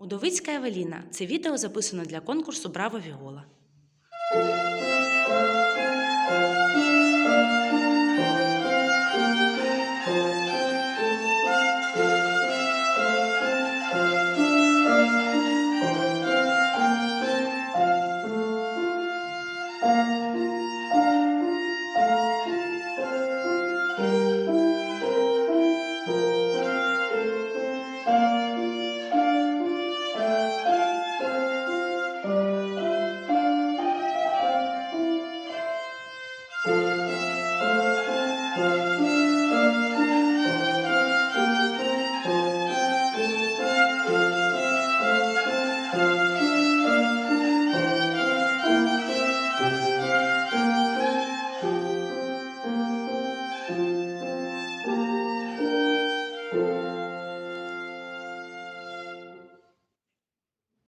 Удовицька Евеліна. Це відео записано для конкурсу Браво Віола.